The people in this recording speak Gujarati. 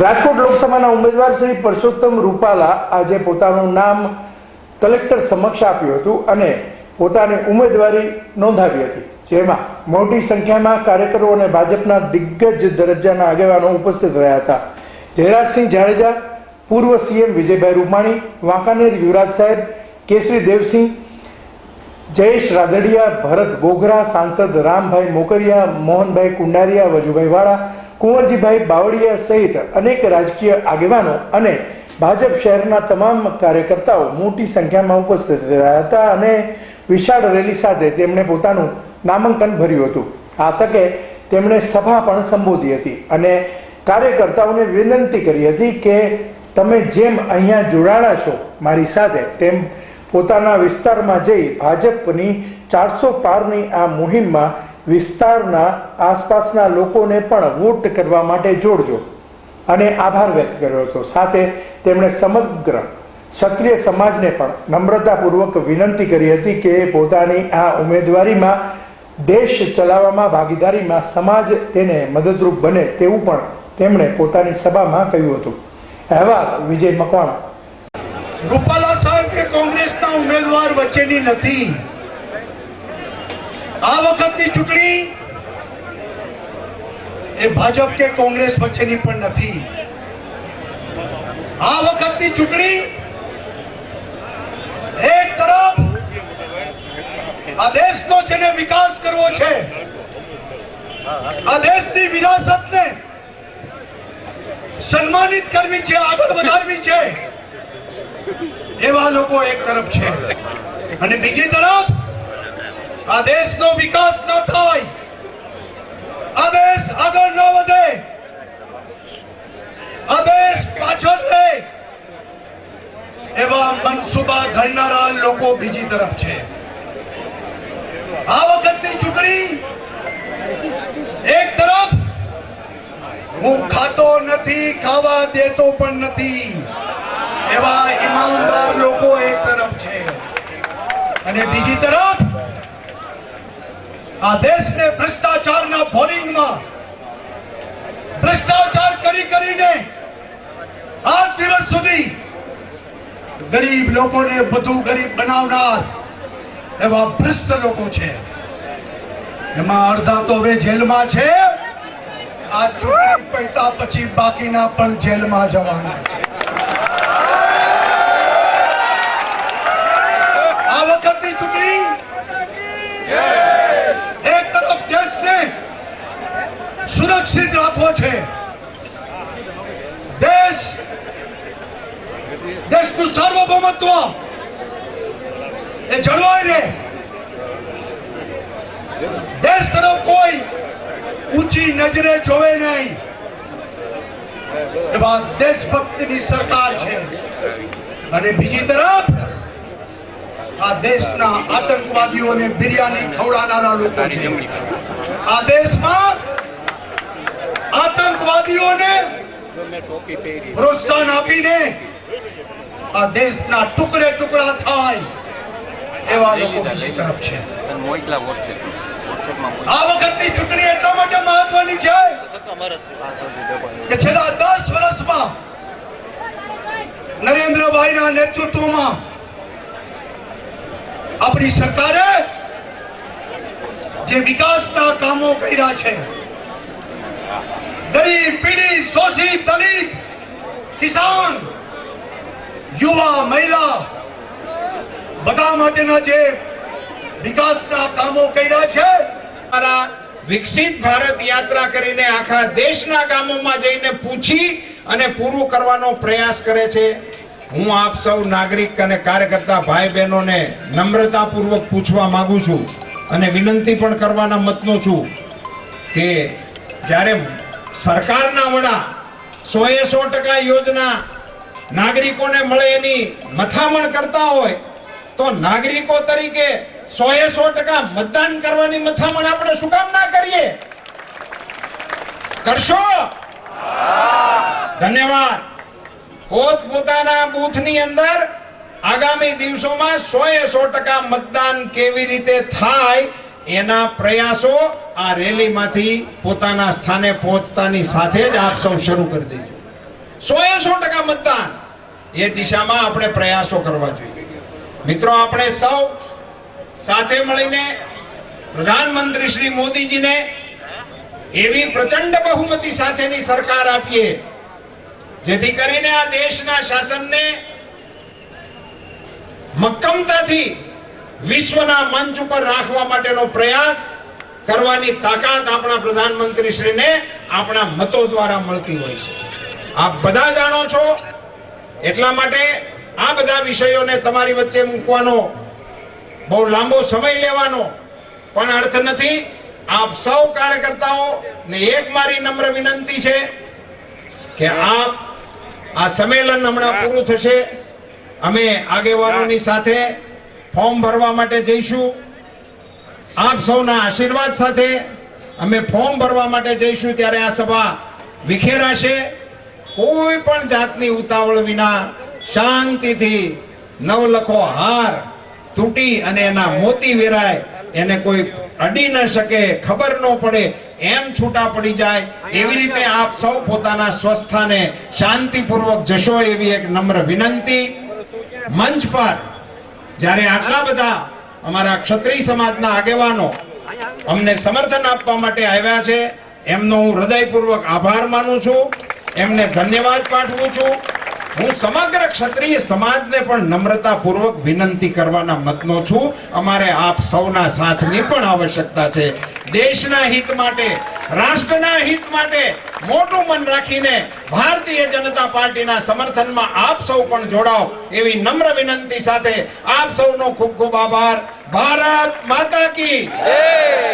રાજકોટ લોકસભાના ઉમેદવાર શ્રી પરસોત્તમ રૂપાલા આજે પોતાનું નામ કલેક્ટર સમક્ષ આપ્યું હતું અને પોતાની ઉમેદવારી નોંધાવી હતી. જેમાં મોટી સંખ્યામાં કાર્યકરો અને ભાજપના દિગ્ગજ દરજ્જાના આગેવાનો ઉપસ્થિત રહ્યા હતા. જયરાજસિંહ જાડેજા, પૂર્વ સીએમ વિજયભાઈ રૂપાણી, વાંકાનેર યુવરાજ સાહેબ, કેસરી દેવસિંહ, જયેશ રાદડિયા, ભરત બોગરા સાંસદ રામભાઈ મોકરિયા, મોહનભાઈ કુંડારિયા, વજુભાઈ વાળા કુંવરજીભાઈ બાવળિયા સહિત અનેક રાજકીય આગેવાનો અને ભાજપ શહેરના તમામ કાર્યકર્તાઓ મોટી સંખ્યામાં ઉપસ્થિત રહ્યા હતા અને વિશાળ રેલી સાથે તેમણે પોતાનું નામાંકન ભર્યું હતું. આ તકે તેમણે સભા પણ સંબોધી હતી અને કાર્યકર્તાઓને વિનંતી કરી હતી કે તમે જેમ અહીંયા જોડાણા છો મારી સાથે, તેમ પોતાના વિસ્તારમાં જઈ ભાજપની ચારસો પારની આ મુહિમમાં વિસ્તારના આસપાસના લોકોને પણ વોટ કરવા માટે જોડજો. અને આભાર વ્યક્ત કર્યો હતો. સાથે તેમણે સમગ્ર ક્ષત્રિય સમાજને પણ નમ્રતાપૂર્વક વિનંતી કરી હતી કે પોતાની આ ઉમેદવારીમાં દેશ ચલાવવામાં ભાગીદારીમાં સમાજ તેને મદદરૂપ બને તેવું પણ તેમણે પોતાની સભામાં કહ્યું હતું. અહેવાલ વિજય મકવાણા. રૂપાલા સાહેબ કે કોંગ્રેસના ઉમેદવાર વચ્ચેની નથી? આ વખતની ચૂંટણી એ ભાજપ કે કોંગ્રેસ વચ્ચેની પણ નથી. આ વખતની ચૂંટણી એક તરફ આ દેશનો જેને વિકાસ કરવો છે, આ દેશની વિરાસતને સન્માનિત કરવી છે, આગળ વધારવી છે, એવા લોકો એક તરફ છે. અને બીજી તરફ આ દેશનો વિકાસ ન થાય. આ દેશ આગળ ન વધે. આ દેશ પાછળ રહે. એવા મનસુબા ઘડનારા લોકો બીજી તરફ છે. આ વખતની ચૂંટણી એક તરફ હું ખાતો નથી, ખાવા દેતો પણ નથી. એવા ઈમાનદાર લોકો એક તરફ છે. અને બીજી તરફ આ દેશને ભ્રષ્ટાચારના બોરિંગમાં ભ્રષ્ટાચાર કરી કરીને આજ દિવસ સુધી ગરીબ લોકોને વધુ ગરીબ બનાવનાર એવા ભ્રષ્ટ લોકો છે. એમાં અડધા તો હવે જેલમાં છે. આ ચૂંટણી પૈતા પછી બાકીના પણ જેલમાં જવાના છે આ વખતની ચૂંટણી એક તરફ દેશને સુરક્ષિત રાખવો છે દેશ દેશનું સાર્વભૌમત્વ. એ જળવાય રહે. દેશ તરફ કોઈ ઊંચી નજરે જોવે નહીં. એવા દેશભક્તિની સરકાર છે. અને બીજી તરફ, આ દેશના આતંકવાદીઓને બિરયાની ખવડાવનારા લોકો છે. આ દેશમાં આતંકવાદીઓને પ્રોત્સાહન આપીને આ દેશના ટુકડે ટુકડા થાય. એવા લોકો બીજી તરફ છે. આ વખતની ચૂંટણી એટલા માટે મહત્વની છે કે છેલ્લા દસ વર્ષમાં નરેન્દ્રભાઈના નેતૃત્વમાં આપણી સરકારે જે વિકાસના કામો કર્યા છે ગરીબ પીડી શોષિત દલિત કિસાન યુવા મહિલા બધા માટેના જે વિકાસના કામો કર્યા છે, મારા વિકસિત ભારત યાત્રા કરીને આખા દેશના ગામોમાં જઈને પૂછી અને પૂરું કરવાનો પ્રયાસ કરે છે. હું આપ સૌ નાગરિક અને કાર્યકર્તા ભાઈ બહેનોને નમ્રતાપૂર્વક પૂછવા માંગુ છું અને વિનંતી પણ કરવાના મતનો છું કે જ્યારે સરકારના વડા સો એ સો ટકા યોજના નાગરિકોને મળે એની મથામણ કરતા હોય, તો નાગરિકો તરીકે સો એ સો ટકા મતદાન કરવાની મથામણ આપણે શું કામ ના કરીએ? કરશો? ધન્યવાદ. પોત પોતાના બૂથની અંદર આગામી દિવસોમાં સો એ સો ટકા મતદાન કેવી રીતે થાય એના પ્રયાસો આ રેલીમાંથી પોતાના સ્થાને પહોંચતાની સાથે જ આપ સૌ શરૂ કરી દેજો. સો એ સો ટકા મતદાન. એ દિશામાં આપણે પ્રયાસો કરવા જોઈએ. મિત્રો, આપણે સૌ સાથે મળીને પ્રધાનમંત્રી શ્રી મોદીજીને એવી પ્રચંડ બહુમતી સાથેની સરકાર આપીએ, જેથી કરીને આ દેશના શાસનને મક્કમતાથી વિશ્વના મંચ ઉપર રાખવા માટેનો પ્રયાસ કરવાની તાકાત આપણા પ્રધાનમંત્રી શ્રીને આપણા મતો દ્વારા મળતી હોય છે. આપ બધા જાણો છો એટલા માટે આ બધા વિષયોને તમારી વચ્ચે મૂકવાનો બહુ લાંબો સમય લેવાનો પણ અર્થ નથી. આપ સૌ કાર્યકર્તાઓ ને એક મારી નમ્ર વિનંતી છે કે આપ આ સંમેલન હમણાં પૂરું થશે. અમે આગેવાનોની સાથે ફોર્મ ભરવા માટે જઈશું. આપ સૌના આશીર્વાદ સાથે અમે ફોર્મ ભરવા માટે જઈશું ત્યારે આ સભા વિખેરાશે. કોઈ પણ જાતની ઉતાવળ વિના શાંતિથી નવલખો હાર તૂટી અને એના મોતી વેરાય. એને કોઈ અડી ન શકે, ખબર ન પડે, એમ છૂટા પડી જાય. એવી રીતે આપ સૌ પોતાના સ્વસ્થાને શાંતિપૂર્વક જશો એવી એક નમ્ર વિનંતી. મંચ પર જ્યારે આટલા બધા અમારા ક્ષત્રિય સમાજના આગેવાનો અમને સમર્થન આપવા માટે આવ્યા છે, એમનો હું હૃદયપૂર્વક આભાર માનું છું. એમને ધન્યવાદ પાઠવું છું. હું સમગ્ર ક્ષત્રિય સમાજને પણ નમ્રતાપૂર્વક વિનંતી કરવાના મતનો છું. અમારે આપ સૌના સાથની પણ આવશ્યકતા છે. દેશના હિત માટે, રાષ્ટ્રના હિત માટે મોટું મન રાખીને ભારતીય જનતા પાર્ટીના સમર્થનમાં આપ સૌ પણ જોડાઓ એવી નમ્ર વિનંતી સાથે આપ સૌનો ખૂબ ખૂબ આભાર. ભારત માતા કી.